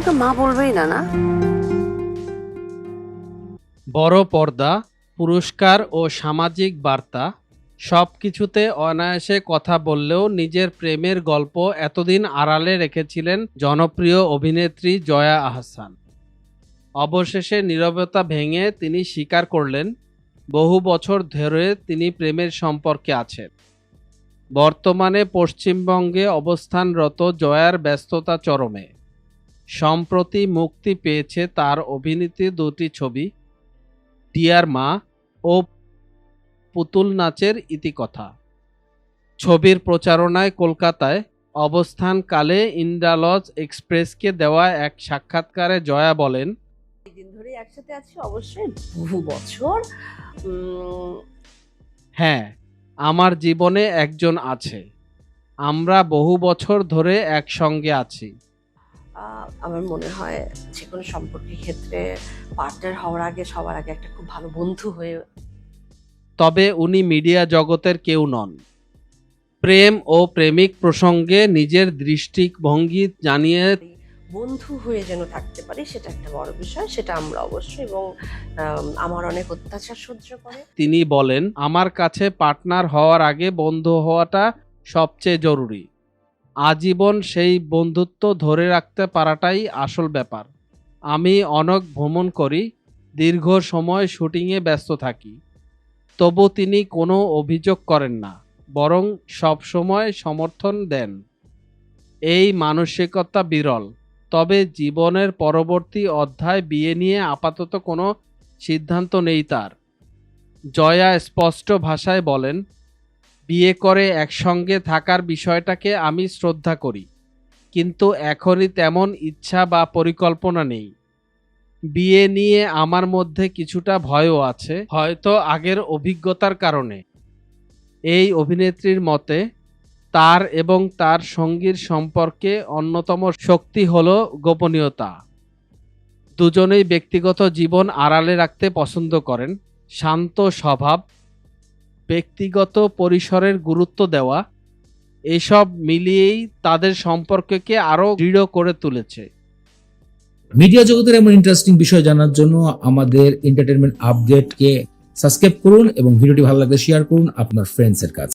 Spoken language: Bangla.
আমাকে মা বলবেই না না? বড় পর্দা, পুরস্কার ও সামাজিক বার্তা সব কিছুতে অনায়াসে কথা বললেও নিজের প্রেমের গল্প এতদিন আড়ালে রেখেছিলেন জনপ্রিয় অভিনেত্রী জয়া আহসান। অবশেষে নীরবতা ভেঙে তিনি স্বীকার করলেন, বহু বছর ধরে তিনি প্রেমের সম্পর্কে আছেন। বর্তমানে পশ্চিমবঙ্গে অবস্থানরত জয়ার ব্যস্ততা চরমে। সম্প্রতি মুক্তি পেয়েছে তার অভিনীত দুটি ছবি টিয়ার মা ও পুতুল নাচের ইতিকথা ছবির প্রচারণায় কলকাতায় অবস্থানকালে ইন্ডালজ এক্সপ্রেসকে দেওয়া এক সাক্ষাৎকারে জয়া বলেন দিন ধরে একসাথে আছি অবশ্যই বহু বছর হ্যাঁ আমার জীবনে একজন আছে আমরা বহু বছর ধরে একসঙ্গে আছি। আমার মনে হয় যে কোনো সম্পর্কের ক্ষেত্রে পার্টনার হওয়ার আগে সবার আগে একটা খুব ভালো বন্ধু হয়ে তবে উনি মিডিয়া জগতের কেউ নন। প্রেম ও প্রেমিক প্রসঙ্গে নিজের দৃষ্টিভঙ্গি জানিয়ে বন্ধু হয়ে যেন থাকতে পারি সেটা একটা বড় বিষয় সেটা আমরা অবশ্যই এবং আমার অনেক অত্যাচার সহ্য করে। তিনি বলেন আমার কাছে পার্টনার হওয়ার আগে বন্ধু হওয়াটা সবচেয়ে জরুরি। আজীবন সেই বন্ধুত্ব ধরে রাখতে পারাটাই আসল ব্যাপার। আমি অনেক ভ্রমণ করি, দীর্ঘ সময় শুটিংয়ে ব্যস্ত থাকি। তবু তিনি কোনো অভিযোগ করেন না, বরং সব সময় সমর্থন দেন। এই মানসিকতা বিরল, তবে জীবনের পরবর্তী অধ্যায় বিয়ে নিয়ে আপাতত কোনো সিদ্ধান্ত নেই তার। জয়া স্পষ্ট ভাষায় বলেন বিয়ে করে একসঙ্গে থাকার বিষয়টাকে আমি শ্রদ্ধা করি, কিন্তু এখনই তেমন ইচ্ছা বা পরিকল্পনা নেই। বিয়ে নিয়ে আমার মধ্যে কিছুটা ভয়ও আছে, হয়তো আগের অভিজ্ঞতার কারণে। এই অভিনেত্রীর মতে, তার এবং তার সঙ্গীর সম্পর্কে অন্যতম শক্তি হল গোপনীয়তা। দুজনেই ব্যক্তিগত জীবন আড়ালে রাখতে পছন্দ করেন, শান্ত স্বভাব ব্যক্তিগত পরিসরের গুরুত্ব দেওয়া, এসব মিলিয়েই তাদের সম্পর্ককে আরও দৃঢ় করে তুলেছে। মিডিয়া জগতের এমন ইন্টারেস্টিং বিষয় জানার জন্য আমাদের এন্টারটেনমেন্ট আপডেটকে সাবস্ক্রাইব করুন এবং ভিডিওটি ভালো লাগলে শেয়ার করুন আপনার ফ্রেন্ডসের কাছে।